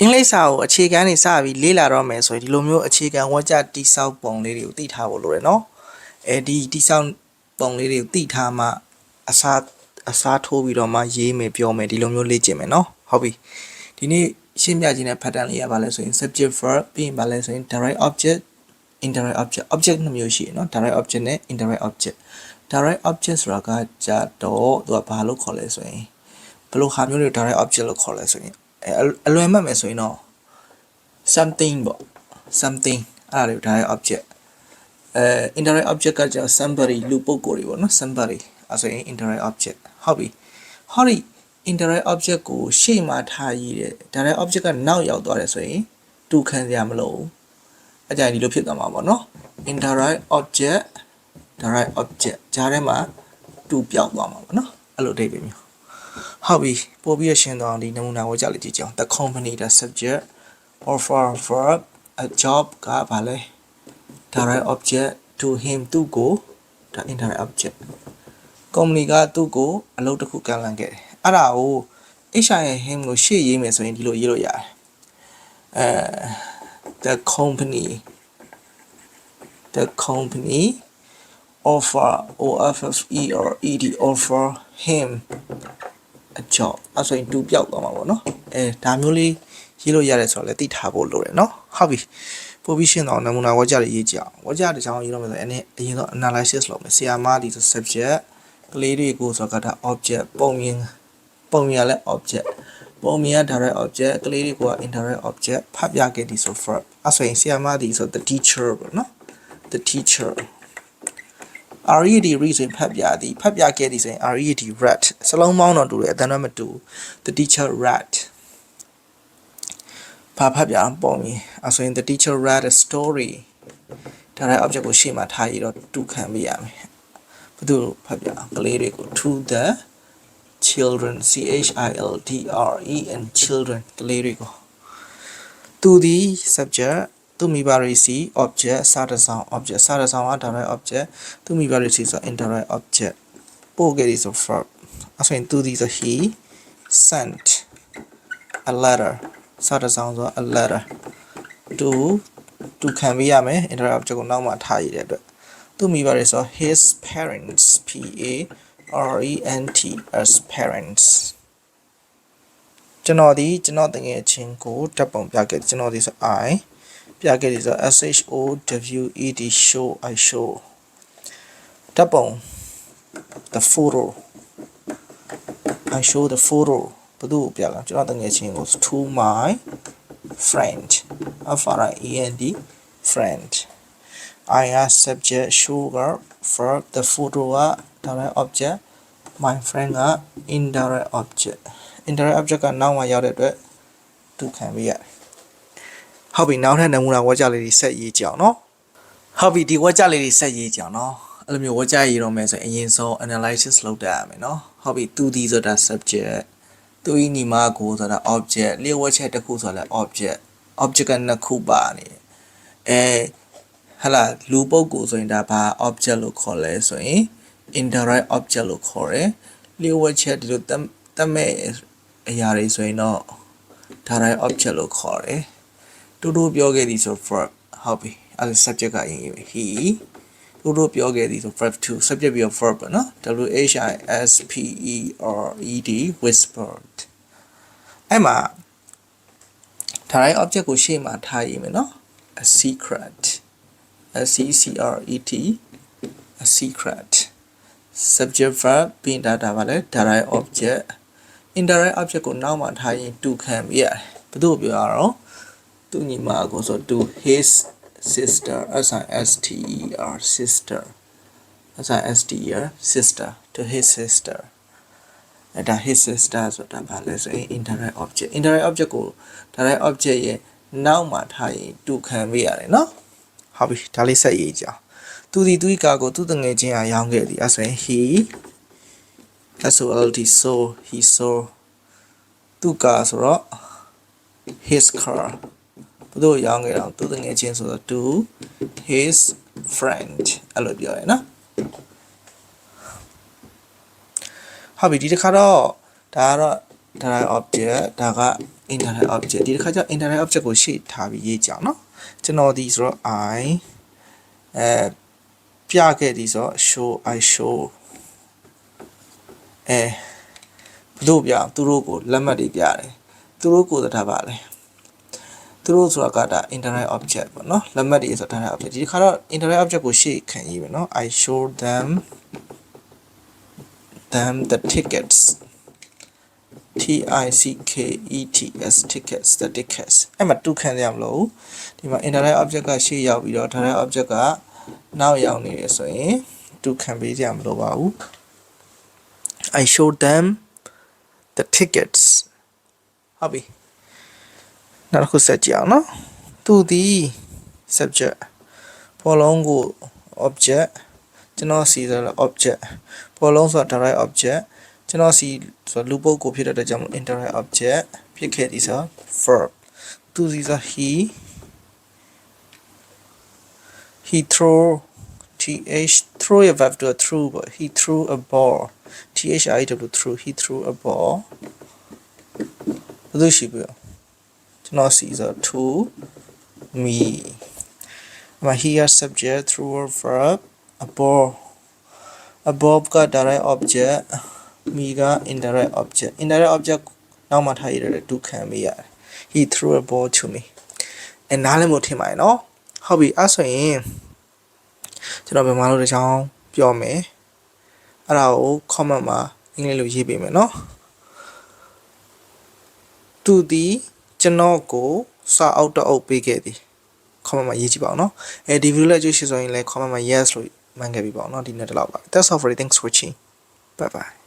အင်္ဂလိပ်စာကိုအခြေခံနေစပြီးလေ့လာတော့မယ်ဆိုရင်ဒီလိုမျိုးအခြေခံဝါကျတိဆောက်ပုံလေးတွေကိုသိထားဖို့လိုတယ်နော်အဲဒီတိဆောက်ပုံလေးတွေကိုသိထားမှအစားအစားထိုးပြီးတော့မှရေးမယ်ပြောမယ်ဒီလိုမျိုးလေ့ကျင့်မယ်နော်ဟုတ်ပြီဒီနေ့ရှင်းပြခြင်းတဲ့ pattern လေးရပါလဲဆိုရင် subject verb ပြီးရင်ပါလဲဆိုရင် direct object indirect object object နှစ်မျိုးရှိရနော် direct object နဲ့ indirect object direct object ဆိုတာကကြတော့သူကဘာလို့ခေါ်လဲဆိုရင်ဘယ်လိုဟာမျိုးတွေ direct object လို့ခေါ်လဲဆိုရင် အဲအလွယ်မှတ်မယ်ဆိုရင်တော့ something ပေါ့ something အဲ့ဒါတွေ direct object အဲ indirect object ကကျတော့ somebody လူပုဂ္ဂိုလ်တွေပေါ့နော် somebody အဲ့ဆိုရင် indirect object ဟုတ်ပြီဟောဒီ indirect object ကိုရှေ့မှာထားရည်တယ် direct object ကနောက်ရောက်သွားတယ်ဆိုရင်တူခံစရာမလိုဘူးအကြိုင်ဒီလိုဖြစ်သွားမှာပေါ့နော် indirect object direct object ဂျားထဲမှာတူပြောက်သွားမှာပေါ့နော်အဲ့လိုအဓိပ္ပာယ်မျိုး ဟုတ်ပြီပို့ပြီးရရှင်းသွားအောင်ဒီနမူနာကိုကြည့်လိုက်ကြည့်ကြအောင် the company the subject offer verb a job ကဘာလဲ direct object to him သူ့ကိုဒါ indirect object company ကသူ့ကိုအလုပ်တစ်ခုကမ်းလှမ်းခဲ့တယ်အဲ့ဒါကို HR ရဲ့ him ကိုရှေ့ရေးမယ်ဆိုရင်ဒီလိုရေးလို့ရတယ်အဲ the company the company offer o f f e or e d offer him a job အဲ့ဆိုရင်တူပြောက်သွားမှာပေါ့နော်အဲဒါမျိုးလေးရေးလို့ရတယ်ဆိုတော့လည်းသိထားဖို့လိုတယ်နော်ဟုတ်ပြီပို့ပြီးရှင်းတော့နမူနာဝါကြတွေရေးကြအောင်ဝါကြတစ်ချောင်းရေးတော့မယ်ဆိုရင်အဲ့အရင်တော့ analysis လုပ်မယ်ဆရာမဒီဆို subject ကလေးတွေကိုဆိုတော့ကဒါ object ပုံမြင်ပုံမြင်လဲ object ပုံမြင်ရ direct object ကလေးတွေက indirect object ဖတ်ပြခဲ့ဒီဆို verb အဲ့ဆိုရင်ဆရာမဒီဆို the teacher ပေါ့နော် the teacher read read ဆိုရင်ဖတ်ပြသည်ဖတ်ပြခဲ့သည်ဆိုရင် read read စလုံးပေါင်းတော့တူတယ်အတန်းတော့မတူ the teacher read ဘာဖတ်ပြပုံမြင်အဲဆိုရင် the teacher read a story ဒါလည်း object ကိုရှေ့မှာထားရတော့တူခံပြရမယ်ဘယ်သူဖတ်ပြကလေးတွေကို to the children c h i l d r e n children ကလေးတွေကိုသူဒီ subject သူမိဘတွေစီ object စားတဆောင် object စားတဆောင်က direct object သူမိဘတွေစီဆို indirect object ပို့ခဲ့ဒီဆို verb အဲဆိုရင်သူဒီဆို he sent a letter စားတဆောင်ဆို a letter to to ခံပေးရမယ် indirect object ကိုနောက်မှထားရတဲ့အတွက်သူမိဘတွေဆို his parents p a r e n t as parents ကျွန်တော်ဒီကျွန်တော်တငယ်ချင်းကိုတပ်ပုံပြခဲ့ကျွန်တော်ဒီဆို i ပြခဲ့ဒီဆို s h o w e d show i show တပ်ပုံ the photo i show the photo ဘယ်သူကိုပြလားကျွန်တော်တငယ်ချင်းကို to my friend f r i e n d friend i are subject sugar for the photo က direct object my friend က indirect object indirect object ကနောက်မှရောက်တဲ့အတွက်သူခံပေးရတယ် ဟုတ်ပြီနောက်ထပ်နမူနာဝါကြလေးတွေဆက်ရေးကြအောင်နော်ဟုတ်ပြီဒီဝါကြလေးတွေဆက်ရေးကြအောင်နော်အဲ့လိုမျိုးဝါကြရေးတော့မယ်ဆိုရင်အရင်ဆုံး analysis လုပ်တတ်ရမယ်နော်ဟုတ်ပြီသူဒီဆိုတာ subject သူဤညီမကိုဆိုတာ object လျှို့ဝှက်ချက်တစ်ခုဆိုတာလည်း object object ကနှစ်ခုပါနေတယ်အဲဟလာလူပုဂ္ဂိုလ်ဆိုရင်ဒါဘာ object လို့ခေါ်လဲဆိုရင် indirect object လို့ခေါ်တယ်လျှို့ဝှက်ချက်ဒီလိုတတ်မဲ့အရာတွေဆိုရင်တော့ direct object လို့ခေါ်တယ် တူတူပြောခဲ့သည်ဆို verb ဟုတ်ပြီအဲ subject ကအရင် he တူတူပြောခဲ့သည်ဆို verb 2 subject ပြီးတော့ verb ပေါ့နော် w h i s p e r e d whispered အဲ့မှာ direct object ကိုရှေ့မှာထားရည်မယ်နော် a secret s c c r e t a secret subject verb ပြီးတာဒါပါလဲ direct object indirect object ကိုနောက်မှထားရင်တူခံပြရတယ်ဘယ်သူပြောရအောင် သူညီမကိုဆို to his sister s i s t e r sister s i s t e r sister to his sister အဲ့ဒါ his sister ဆိုတာဘာလဲဆိုရင် indirect object indirect object ကို direct object ရဲ့နောက်မှာထားရင်တူခံပေးရတယ်နော်ဟုတ်ပြီဒါလေးဆက်ရေးကြအောင်သူဒီသူကာကိုသူတငယ်ချင်းအားရောင်းခဲ့သည်အဲ့ဆိုရင် he s o l t so he saw သူကာဆိုတော့ his car ဘယ်လိုရောင်းခဲ့တော့သူတငယ်ချင်းဆိုတော့ to his friend အဲ့လိုပြောရနော်ဟုတ်ပြီဒီတစ်ခါတော့ဒါကတော့ direct object ဒါက indirect object ဒီတစ်ခါကျ indirect object ကိုရှေ့ထားပြီးရေးကြအောင်နော်ကျွန်တော်ဒီဆိုတော့ i အဲပြခဲ့ဒီဆိုတော့ show i show အဲဘယ်လိုပြအောင်သူတို့ကိုလက်မှတ်တွေပြတယ်သူတို့ကိုသာပါလဲ သူတို့ဆိုတာကဒါ indirect object ပေါ့နော်လက်မှတ်တွေဆိုတာ direct object ဒီတစ်ခါတော့ indirect object ကိုရှေ့ခံရေးပဲနော် i show them them the tickets T I C K E T S tickets the tickets အဲ့မှာတူခံရမလို့ဒီမှာ indirect object ကရှေ့ရောက်ပြီးတော့ direct object ကနောက်ရောက်နေတယ်ဆိုရင်တူခံပေးကြမလို့ပါဘူး I showed them the tickets ဟုတ်ပြီ နောက်တစ်ခုဆက်ကြည့်အောင်နော်သူဒီ subject ဘောလုံးကို object ကျွန်တော်စီဆိုတော့ object ဘောလုံးဆိုတာ direct object ကျွန်တော်စီဆိုလူပုတ်ကိုဖြစ်တဲ့အတွက်ကြောင့်မို့ indirect object ဖြစ်ခဲ့သည်ဆို verb သူစီဆို he he throw th throw a verb to a threw but he threw a ball t h i w threw he threw a ball ဘယ်လိုရှိပြီလဲ ကျွန်တော်စီဆို to me အမ here subject through a verb a ball a ball က direct object မိက indirect object indirect object နောက်မှထားရတဲ့ဒုခံမိရတယ် he threw a ball to me အဲနားလည်းမထင်ပါနဲ့နော်ဟုတ်ပြီအဲ့ဆိုရင်ကျွန်တော်မြန်မာလိုတစ်ချောင်းပြောမယ်အဲ့ဒါကို comment မှာအင်္ဂလိပ်လိုရေးပေးမယ်နော်သူဒီ ကျွန်တော်ကိုစာအုပ်တအုပ်ပေးခဲ့သည် comment မှာရေးကြည့်ပါဦးနော်အဲဒီ video လေးအကျိုးရှိဆိုရင်လည်း comment မှာ yes လို့မှန်ခဲ့ပြီပါဦးနော်ဒီနေ့တလောက်ပါ that's all for it thanks for watching bye bye